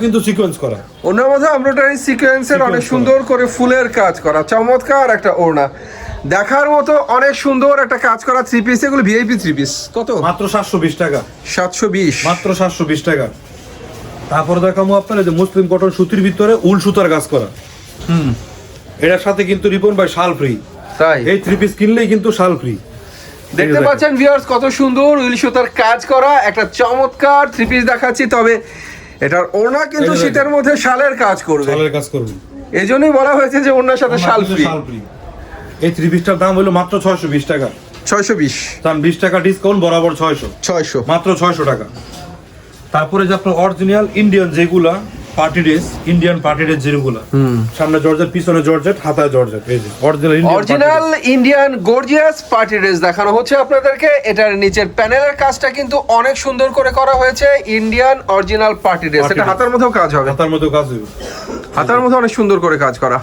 Speaker 1: কিন্তু সিকোয়েন্স করা।
Speaker 2: ওনার মধ্যে এমব্রয়ডারি সিকোয়েন্সের অনেক সুন্দর করে ফুলের কাজ করা চমৎকার একটা ওড়না। দেখার মতো অনেক সুন্দর একটা কাজ করা থ্রি পিস এগুলো ভিআইপি থ্রি পিস কত?
Speaker 1: মাত্র সাতশো বিশ টাকা।
Speaker 2: সাতশো বিশ।
Speaker 1: মাত্র সাতশো বিশ টাকা। তারপরে দেখাবো আপনার যে মুসলিম কটন সুতির ভিতরে উল সুতার কাজ করা।
Speaker 2: হুম।
Speaker 1: এটার সাথে কিন্তু রিপন ভাই শাল ফ্রি
Speaker 2: তাই?
Speaker 1: এই থ্রি পিস কিনলেই কিন্তু শাল ফ্রি
Speaker 2: দেখতে পাচ্ছেন ভিউয়ার্স কত সুন্দর উইল সুতার কাজ করা একটা চমৎকার থ্রি পিস দেখাচ্ছি তবে এটার ওড়না কিন্তু শীতের মধ্যে শালের কাজ করবে।
Speaker 1: শালের কাজ করবেন
Speaker 2: এই জন্যই বলা হয়েছে যে ওড়নার সাথে শাল ফ্রি
Speaker 1: শাল ফ্রি এই থ্রি পিসটার দাম হলো মাত্র ছয়শো বিশ টাকা।
Speaker 2: ছয়শো বিশ।
Speaker 1: তার বিশ টাকা ডিসকাউন্ট বরাবর ছয়শো।
Speaker 2: ছয়শো।
Speaker 1: মাত্র ছয়শো টাকা। তারপরে যে আপনার অরিজিনাল ইন্ডিয়ান যেগুলা party dress Indian party dress যেগুলা সামনে জর্জেট পিছনে জর্জেট জর্জেট এই যে original
Speaker 2: original Indian gorgeous party dress দেখানো হচ্ছে আপনাদেরকে। এটার নিচের প্যানেলের কাজটা কিন্তু অনেক সুন্দর করে করা হয়েছে ইন্ডিয়ান অরিজিনাল পার্টি ড্রেস এটা হাতার মধ্যেও কাজ হবে।
Speaker 1: হাতার মতো কাজ হইবে
Speaker 2: হাতার মধ্যে অনেক সুন্দর করে কাজ করা।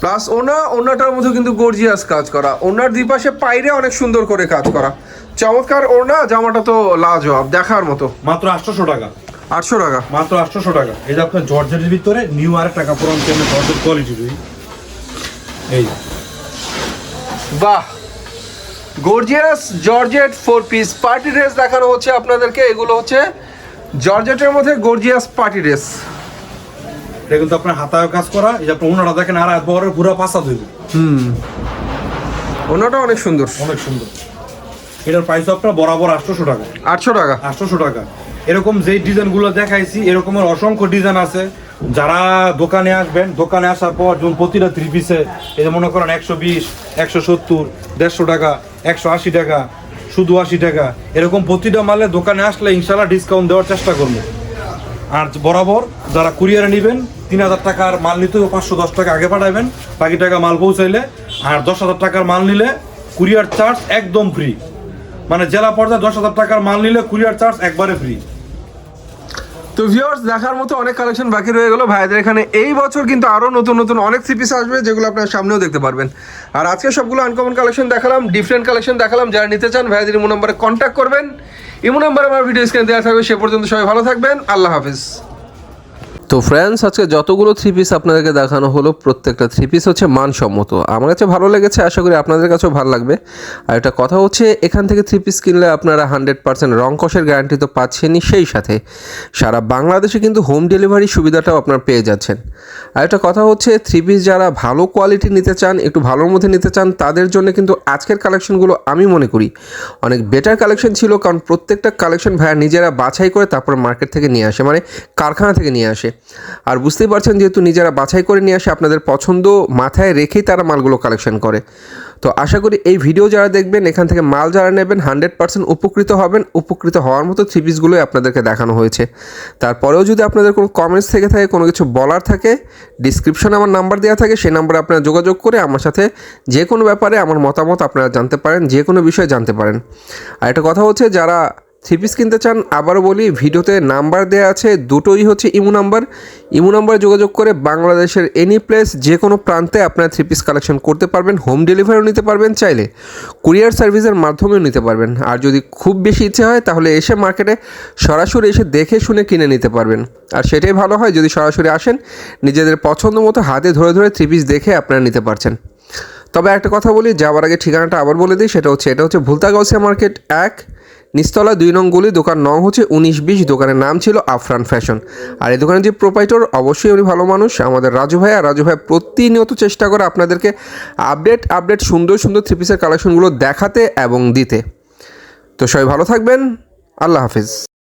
Speaker 2: প্লাস ওনা ওনাটার মধ্যে কিন্তু গর্জিয়াস কাজ করা। ওনার দুপাশে পাইরে অনেক সুন্দর করে কাজ করা। চমৎকার ওনা জামাটা তো লাজবাব দেখার মতো।
Speaker 1: মাত্র আটশোশো টাকা।
Speaker 2: আটশো টাকা।
Speaker 1: মাত্র আটশোশো টাকা। এই যে আপনার জর্জেটের ভিতরে নিউ আর টাকা পুরান কেমন জর্জেট কোয়ালিটি এই
Speaker 2: বাহ। Gorgeous georgette four piece party dress দেখানো হচ্ছে আপনাদেরকে। এগুলো হচ্ছে জর্জেটের মধ্যে গর্জিয়াস পার্টি ড্রেস
Speaker 1: এটা কিন্তু আপনার হাতায় কাজ করা। এই যে আপনার ওনারা দেখেন আর বড় পুরো পাশা ধরবে
Speaker 2: ওনাটা অনেক সুন্দর।
Speaker 1: অনেক সুন্দর। এটার প্রাইস আপনার বরাবর আটশোশো টাকা।
Speaker 2: আটশো টাকা।
Speaker 1: আটশোশো টাকা। এরকম যেই ডিজাইনগুলো দেখাইছি, এরকমের অসংখ্য ডিজাইন আছে। যারা দোকানে আসবেন, দোকানে আসার পর যেমন প্রতিটা থ্রি পিসে এই যে মনে করেন একশো বিশ, একশো সত্তর, দেড়শো টাকা, একশো আশি টাকা, শুধু আশি টাকা, এরকম প্রতিটা মালে দোকানে আসলে ইনশাল্লাহ ডিসকাউন্ট দেওয়ার চেষ্টা করব। আর বরাবর যারা কুরিয়ারে নেবেন, তিন হাজার টাকার মাল নিতে পাঁচশো দশ টাকা আগে পাঠাবেন, বাকি টাকা মাল পৌঁছাইলে, আর দশ হাজার টাকার মাল নিলে কুরিয়ার চার্জ একদম ফ্রি মানে জেলা পর্যায়ে দশ হাজার টাকার মাল নিলে কুরিয়ার চার্জ একবারে ফ্রি
Speaker 2: তো ভিউয়ার্স দেখার মতো অনেক কালেকশন বাকি রয়ে গেল। ভাইদের এখানে এই বছর কিন্তু আরও নতুন নতুন অনেক সিপিস পিস আসবে, যেগুলো আপনার সামনেও দেখতে পারবেন। আর আজকে সবগুলো আনকমন কালেকশন দেখালাম ডিফারেন্ট কালেকশন দেখালাম। যারা নিতে চান, ভাইদের ইমো নম্বরে কন্ট্যাক্ট করবেন। ইমো নম্বরে আমার ভিডিও স্ক্রিনে দেওয়া থাকবে, সে পর্যন্ত সবাই ভালো থাকবেন। আল্লাহ হাফিজ।
Speaker 3: তো ফ্রেন্ডস আজকে যতগুলো থ্রি পিস আপনাদেরকে দেখানো হলো, প্রত্যেকটা থ্রি পিস হচ্ছে মানসম্মত। আমার কাছে ভালো লেগেছে, আশা করি আপনাদের কাছেও ভালো লাগবে। আর একটা কথা হচ্ছে, এখান থেকে থ্রি পিস কিনলে আপনারা হান্ড্রেড পার্সেন্ট রং কষের গ্যারান্টি তো পাচ্ছেনই সেই সাথে। সারা বাংলাদেশে কিন্তু হোম ডেলিভারি সুবিধাটাও আপনারা পেয়ে যাচ্ছেন। আর একটা কথা হচ্ছে থ্রি পিস যারা ভালো কোয়ালিটি নিতে চান, একটু ভালোর মধ্যে নিতে চান, তাদের জন্য কিন্তু আজকের কালেকশনগুলো আমি মনে করি অনেক বেটার কালেকশন ছিল, কারণ প্রত্যেকটা কালেকশন ভাইয়া নিজেরা বাছাই করে তারপর মার্কেট থেকে নিয়ে আসে মানে কারখানা থেকে নিয়ে আসে।
Speaker 2: আর বুঝতেই পারছেন যেহেতু নিজেরা বাছাই করে নিয়ে আসে আপনাদের পছন্দ মাথায় রেখেই তারা মালগুলো কালেকশন করে। তো আশা করি এই ভিডিও যারা দেখবেন, এখান থেকে মাল যারা নেবেন হান্ড্রেড পার্সেন্ট উপকৃত হবেন। উপকৃত হওয়ার মতো থ্রি পিসগুলোই আপনাদেরকে দেখানো হয়েছে। তারপরেও যদি আপনাদের কোনো কমেন্টস থেকে থাকে, কোনো কিছু বলার থাকে ডিসক্রিপশনে আমার নাম্বার দেওয়া থাকে, সেই নাম্বারে আপনারা যোগাযোগ করে আমার সাথে যে কোনো ব্যাপারে আমার মতামত আপনারা জানতে পারেন, যে কোনো বিষয়ে জানতে পারেন। আর একটা কথা হচ্ছে, যারা থ্রি পিস কিনতে চান, আবারও বলি, ভিডিওতে নাম্বার দেওয়া আছে, দুটোই হচ্ছে ইমো নাম্বার। ইমো নাম্বারে যোগাযোগ করে বাংলাদেশের এনি প্লেস যে কোনো প্রান্তে আপনারা থ্রি পিস কালেকশন করতে পারবেন, হোম ডেলিভারিও নিতে পারবেন চাইলে। কুরিয়ার সার্ভিসের মাধ্যমেও নিতে পারবেন। আর যদি খুব বেশি ইচ্ছে হয়, তাহলে এসে মার্কেটে সরাসরি এসে দেখে শুনে কিনে নিতে পারবেন। আর সেটাই ভালো হয়, যদি সরাসরি আসেন, নিজেদের পছন্দ মতো হাতে ধরে ধরে থ্রি পিস দেখে আপনারা নিতে পারছেন। তবে একটা কথা বলি, যাওয়ার আগে ঠিকানাটা আবার বলে দিই, সেটা হচ্ছে, এটা হচ্ছে ভুলতা গাউসিয়া মার্কেট এক নিস্তলা দুই নং গলি দোকান নং হচ্ছে উনিশ বিশ, দোকানের নাম ছিল আফরান ফ্যাশন। আর এই দোকানের যে প্রোপাইটর অবশ্যই উনি ভালো মানুষ। আমাদের রাজু ভাই আর রাজু ভাই প্রতিনিয়ত চেষ্টা করে আপনাদেরকে আপডেট আপডেট সুন্দর সুন্দর থ্রি পিসের কালেকশনগুলো দেখাতে এবং দিতে। তো সবাই ভালো থাকবেন। আল্লাহ হাফিজ।